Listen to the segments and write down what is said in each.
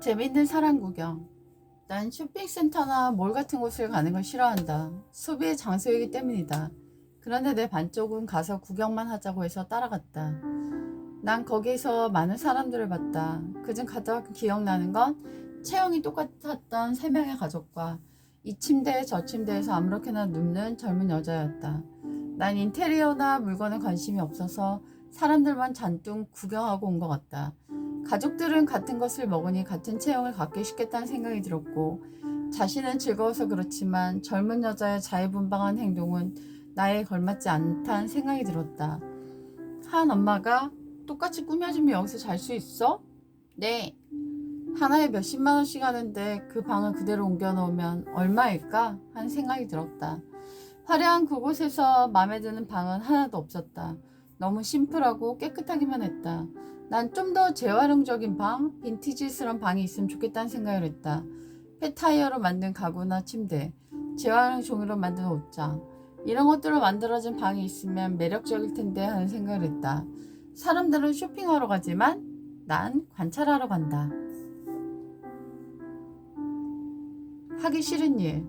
재밌는 사람 구경. 난 쇼핑센터나 몰 같은 곳을 가는 걸 싫어한다. 소비의 장소이기 때문이다. 그런데 내 반쪽은 가서 구경만 하자고 해서 따라갔다. 난 거기서 많은 사람들을 봤다. 그중 가장 기억나는 건 체형이 똑같았던 세 명의 가족과 이 침대 저 침대에서 아무렇게나 눕는 젊은 여자였다. 난 인테리어나 물건에 관심이 없어서 사람들만 잔뜩 구경하고 온 것 같다. 가족들은 같은 것을 먹으니 같은 체형을 갖기 쉽겠다는 생각이 들었고 자신은 즐거워서 그렇지만 젊은 여자의 자유분방한 행동은 나에 걸맞지 않다는 생각이 들었다. 한 엄마가 똑같이 꾸며주면 여기서 잘 수 있어? 네. 하나에 몇십만 원씩 하는데 그 방을 그대로 옮겨 놓으면 얼마일까? 하는 생각이 들었다. 화려한 그곳에서 마음에 드는 방은 하나도 없었다. 너무 심플하고 깨끗하기만 했다. 난 좀 더 재활용적인 방, 빈티지스러운 방이 있으면 좋겠다는 생각을 했다. 폐타이어로 만든 가구나 침대, 재활용 종이로 만든 옷장, 이런 것들로 만들어진 방이 있으면 매력적일 텐데 하는 생각을 했다. 사람들은 쇼핑하러 가지만 난 관찰하러 간다. 하기 싫은 일.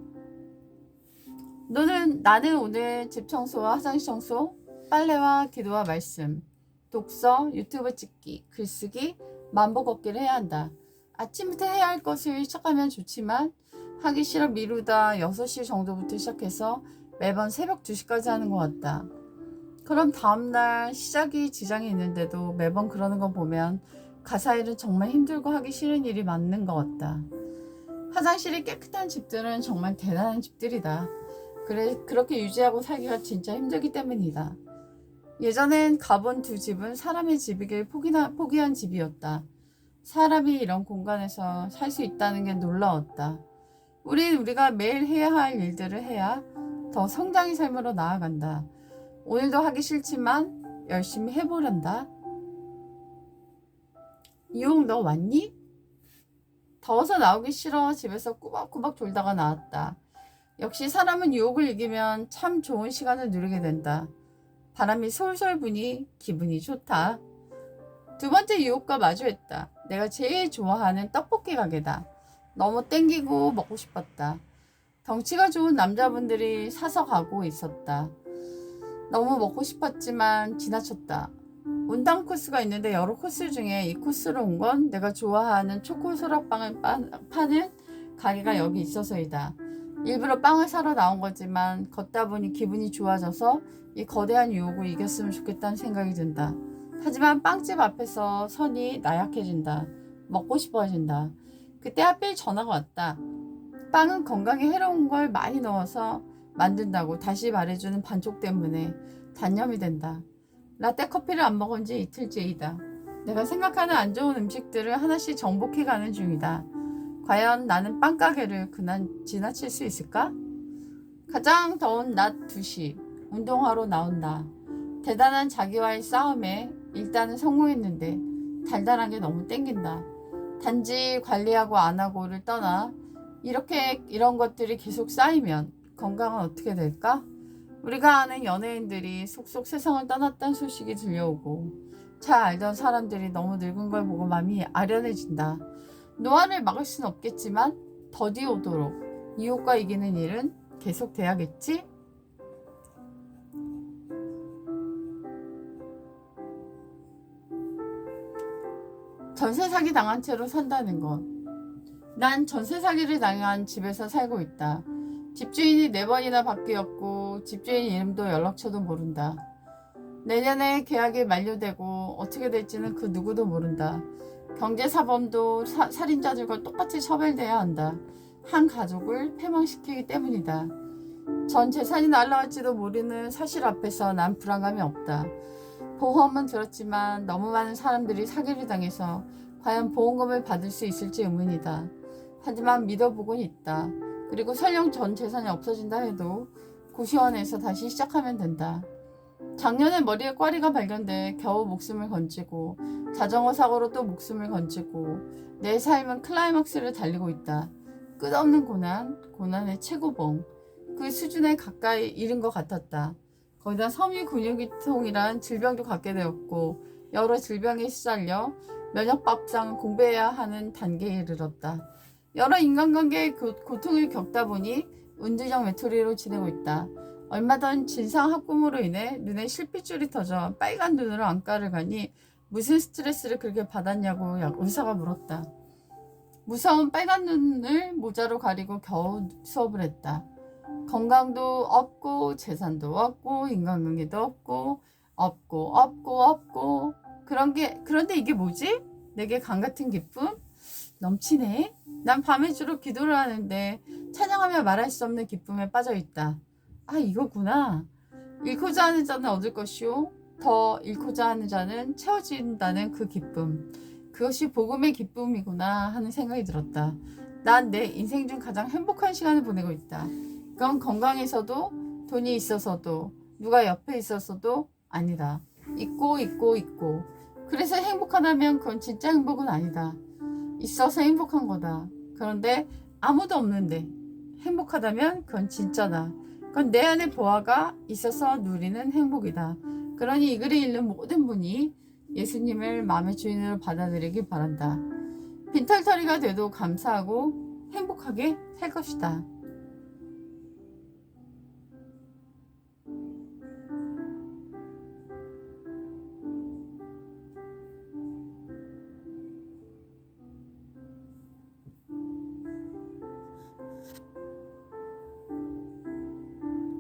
너는 나는 오늘 집 청소와 화장실 청소, 빨래와 기도와 말씀, 독서, 유튜브 찍기, 글쓰기, 만보 걷기를 해야 한다. 아침부터 해야 할 것을 시작하면 좋지만 하기 싫어 미루다 6시 정도부터 시작해서 매번 새벽 2시까지 하는 것 같다. 그럼 다음날 시작이 지장이 있는데도 매번 그러는 거 보면 가사일은 정말 힘들고 하기 싫은 일이 맞는 것 같다. 화장실이 깨끗한 집들은 정말 대단한 집들이다. 그래, 그렇게 유지하고 살기가 진짜 힘들기 때문이다. 예전엔 가본 두 집은 사람의 집이길 포기나, 포기한 집이었다. 사람이 이런 공간에서 살 수 있다는 게 놀라웠다. 우린 우리가 매일 해야 할 일들을 해야 더 성장의 삶으로 나아간다. 오늘도 하기 싫지만 열심히 해보란다. 이용 너 왔니? 더워서 나오기 싫어 집에서 꾸벅꾸벅 졸다가 나왔다. 역시 사람은 유혹을 이기면 참 좋은 시간을 누리게 된다. 바람이 솔솔 부니 기분이 좋다. 두 번째 유혹과 마주했다. 내가 제일 좋아하는 떡볶이 가게다. 너무 땡기고 먹고 싶었다. 덩치가 좋은 남자분들이 사서 가고 있었다. 너무 먹고 싶었지만 지나쳤다. 운당 코스가 있는데 여러 코스 중에 이 코스로 온 건 내가 좋아하는 초코 소라빵을 빠- 파는 가게가 여기 있어서이다. 일부러 빵을 사러 나온 거지만 걷다 보니 기분이 좋아져서 이 거대한 유혹을 이겼으면 좋겠다는 생각이 든다. 하지만 빵집 앞에서 선이 나약해진다. 먹고 싶어진다. 그때 하필 전화가 왔다. 빵은 건강에 해로운 걸 많이 넣어서 만든다고 다시 말해주는 반쪽 때문에 단념이 된다. 라떼 커피를 안 먹은 지 이틀째이다. 내가 생각하는 안 좋은 음식들을 하나씩 정복해 가는 중이다. 과연 나는 빵가게를 그날 지나칠 수 있을까? 가장 더운 낮 2시, 운동하러 나온다. 대단한 자기와의 싸움에 일단은 성공했는데 달달한 게 너무 땡긴다. 단지 관리하고 안 하고를 떠나 이렇게 이런 것들이 계속 쌓이면 건강은 어떻게 될까? 우리가 아는 연예인들이 속속 세상을 떠났다는 소식이 들려오고 잘 알던 사람들이 너무 늙은 걸 보고 마음이 아련해진다. 노화를 막을 수는 없겠지만 더디 오도록 이웃과 이기는 일은 계속돼야겠지? 전세 사기 당한 채로 산다는 것. 난 전세 사기를 당한 집에서 살고 있다. 집주인이 네 번이나 바뀌었고 집주인 이름도 연락처도 모른다. 내년에 계약이 만료되고 어떻게 될지는 그 누구도 모른다. 경제사범도 사- 살인자들과 똑같이 처벌돼야 한다. 한 가족을 패망시키기 때문이다. 전 재산이 날라갈지도 모르는 사실 앞에서 난 불안감이 없다. 보험은 들었지만 너무 많은 사람들이 사기를 당해서 과연 보험금을 받을 수 있을지 의문이다. 하지만 믿어보곤 있다. 그리고 설령 전 재산이 없어진다 해도 고시원에서 다시 시작하면 된다. 작년에 머리에 꽈리가 발견돼 겨우 목숨을 건지고 자전거 사고로 또 목숨을 건지고 내 삶은 클라이막스를 달리고 있다. 끝없는 고난, 고난의 최고봉. 그 수준에 가까이 이른 것 같았다. 거기다 섬유 근육이통이란 질병도 갖게 되었고 여러 질병에 시달려 면역밥상 공부해야 하는 단계에 이르렀다. 여러 인간관계의 고, 고통을 겪다 보니 운지정 외톨이로 지내고 있다. 얼마 전 진상 학부모로 인해 눈에 실핏줄이 터져 빨간 눈으로 안과를 가니 무슨 스트레스를 그렇게 받았냐고 약- 의사가 물었다. 무서운 빨간 눈을 모자로 가리고 겨우 수업을 했다. 건강도 없고 재산도 없고 인간관계도 없고 없고 없고 없고 그런 게 그런데 이게 뭐지? 내게 강 같은 기쁨 넘치네. 난 밤에 주로 기도를 하는데 찬양하며 말할 수 없는 기쁨에 빠져 있다. 아 이거구나. 잃고자 하는 자는 얻을 것이요 더 잃고자 하는 자는 채워진다는 그 기쁨. 그것이 복음의 기쁨이구나 하는 생각이 들었다. 난 내 인생 중 가장 행복한 시간을 보내고 있다. 그건 건강해서도 돈이 있어서도 누가 옆에 있어서도 아니다. 있고 있고 있고. 그래서 행복하다면 그건 진짜 행복은 아니다. 있어서 행복한 거다. 그런데 아무도 없는데 행복하다면 그건 진짜다. 그건 내 안에 보아가 있어서 누리는 행복이다. 그러니 이 글을 읽는 모든 분이 예수님을 마음의 주인으로 받아들이기 바란다. 빈털터리가 돼도 감사하고 행복하게 살 것이다.